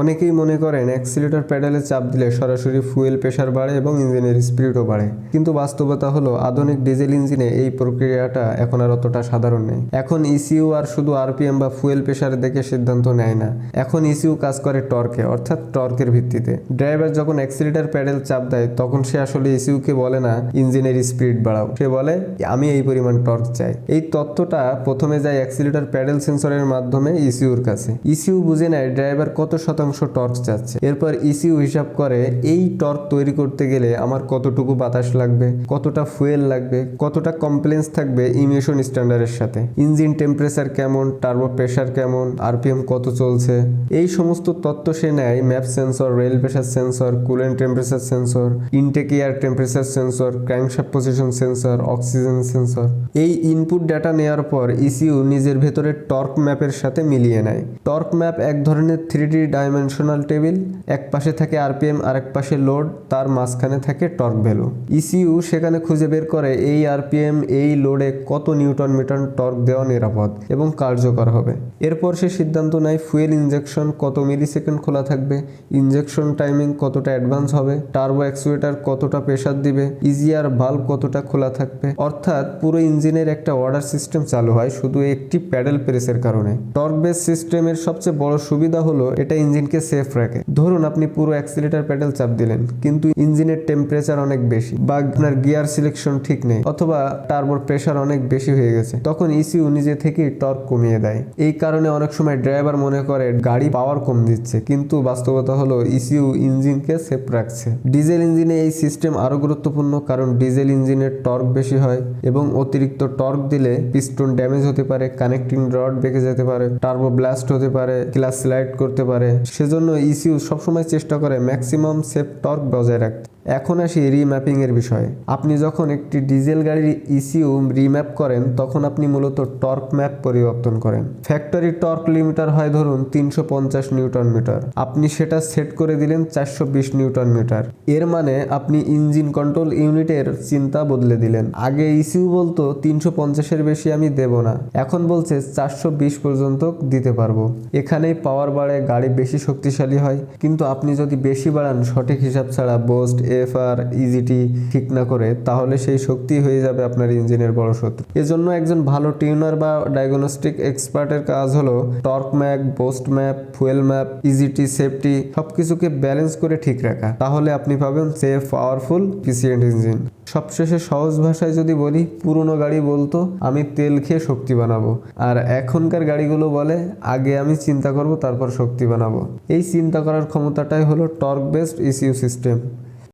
অনেকেই মনে করেন অ্যাক্সিলেটর প্যাডেলে চাপ দিলে সরাসরি ফুয়েল প্রেশার বাড়ে এবং ইঞ্জিনের স্পিডও বাড়ে। কিন্তু বাস্তবতা হলো, আধুনিক ডিজেল ইঞ্জিনে এই প্রক্রিয়াটা এখন আর অতটা সাধারণ নেই। এখন ইসিউ আর শুধু আরপিএম বা ফুয়েল প্রেশার দেখে সিদ্ধান্ত নেয় না। এখন ইসিউ কাজ করে টর্কে, অর্থাৎ টর্কের ভিত্তিতে। ড্রাইভার যখন অ্যাক্সিলেটর প্যাডেল চাপ দেয়, তখন সে আসলে ইসিউকে বলে না, ইঞ্জিনের স্পিড বাড়াও। সে বলে, আমি এই পরিমাণ টর্ক চাই। এই তত্ত্বটা প্রথমে যায় অ্যাক্সিলেটর প্যাডেল সেন্সরের মাধ্যমে ইসিউর কাছে। ইসিউ বুঝে নেয় ড্রাইভার কত শতাংশ টর্ক চাচ্ছে এরপর ইসিউ হিসাব করে, এই টর্ক তৈরি করতে গেলে আমার কতটুকু বাতাস লাগবে, কতটা ফুয়েল লাগবে, কতটা কমপ্লেন্স থাকবে ইমিশন স্ট্যান্ডার্ডের সাথে? ইঞ্জিন টেম্পারেচার কেমন, টার্বো প্রেশার কেমন, আরপিএম কত চলছে? এই সমস্ত তথ্য সে নেয় map sensor, rail pressure sensor, coolant temperature sensor, intake air temperature sensor, crankshaft position sensor, oxygen sensor. এই ইনপুট ডাটা নেওয়ার পর ইসিউ নিজের ভেতরে টর্ক ম্যাপের সাথে মিলিয়ে নেয়। টর্ক ম্যাপ এক ধরনের থ্রি ডি ডাইমেনশনাল টেবিল, এক পাশে থাকে আরপিএম আর এক পাশে লোড, তার মাঝখানে থাকে টর্ক ভ্যালু। ইসিউ সেখানে খুঁজে বের করে এই আরপিএম, এই লোডে কত নিউটন মিটার টর্ক দেওয়া নিরাপদ এবং কার্যকর হবে। এরপর সে সিদ্ধান্ত নেয় ফুয়েল ইঞ্জেকশন কত মিলি সেকেন্ড খোলা থাকবে ইঞ্জেকশন টাইমিং কতটা অ্যাডভান্স হবে, টার্বো অ্যাক্সুয়েটার কতটা প্রেশার দিবে, ইজিআর ভাল্ব কতটা খোলা থাকবে। অর্থাৎ পুরো ইঞ্জিনের একটা অর্ডার সিস্টেম চালু হয় শুধু একটি প্যাডেল প্রেসের কারণে। টর্ক বেস সিস্টেমের সবচেয়ে বড় সুবিধা হলো এটা ইঞ্জিনকে সেফ রাখে। ধরুন আপনি পুরো অ্যাক্সিলেটার প্যাডেল চাপ দিলেন, কিন্তু ইঞ্জিনের টেম্পারেচার অনেক বেশি বা আপনার গিয়ার সিলেকশন ঠিক নেই অথবা টার্বোর প্রেশার অনেক বেশি হয়ে গেছে, তখন ইসিউ নিজে থেকেই টর্ক কমিয়ে দেয়। এই কারণে অনেক সময় ড্রাইভার মনে করে গাড়ি পাওয়ার কম দিচ্ছে, কিন্তু বাস্তবতা হলো ইসিউ ইঞ্জিনকে সেফ রাখছে। ডিজেল ইঞ্জিনে এই সিস্টেম আরও গুরুত্বপূর্ণ কারণ ডিজেল ইঞ্জিনের টর্ক বেশি হয় এবং অতিরিক্ত টর্ক দিলে পিস্টন ড্যামেজ হতে পারে কানেক্টিং রড বেঁকে যেতে পারে টার্বো ব্লাস্ট হতে পারে ক্লাস স্লাইড করতে পারে সেজন্য ইসিউ সবসময় চেষ্টা করে ম্যাক্সিমাম সেফ টর্ক বজায় রাখতে। এখন আসি রিম্যাপিংয়ের বিষয়ে। আপনি যখন একটি ডিজেল গাড়ির ইসিউ রিম্যাপ করেন, তখন আপনি মূলত টর্ক ম্যাপ পরিবর্তন করেন। ফ্যাক্টরি টর্ক লিমিটার হয় ধরুন তিনশো পঞ্চাশ নিউটন মিটার। আপনি সেটা সেট করে দিলেন চারশো বিশ নিউটন মিটার। এর মানে আপনি ইঞ্জিন কন্ট্রোল ইউনিটের চিন্তা বদলে দিলেন। আগে ইসিউ বলতো, তিনশো পঞ্চাশের বেশি আমি দেব না। এখন বলছে চারশো বিশ পর্যন্ত দিতে পারব। এখানেই পাওয়ার বাড়ে গাড়ি বেশি শক্তিশালী হয়। কিন্তু আপনি যদি বেশি বাড়ান, সঠিক হিসাব ছাড়া বোস্ট এফ আর ইজিটি ঠিক না করে, তাহলে সেই শক্তি হয়ে যাবে আপনার ইঞ্জিনের বড় শত্রু। এজন্য একজন ভালো টিউনার বা ডায়াগনস্টিক এক্সপার্টের কাজ হলো torque map boost map, fuel map EGT safety সবকিছুকে ব্যালেন্স করে ঠিক রাখা। তাহলে আপনি পাবেন সেফ পাওয়ারফুল ফিসিয়েন্ট ইঞ্জিন সবশেষে সহজ ভাষায় যদি বলি, পুরনো গাড়ি বলতো, আমি তেল খেয়ে শক্তি বানাবো। আর এখনকার গাড়িগুলো বলে, আগে আমি চিন্তা করব, তারপর শক্তি বানাবো। এই চিন্তা করার ক্ষমতাটাই হলো টর্ক বেসড ইসিউ সিস্টেম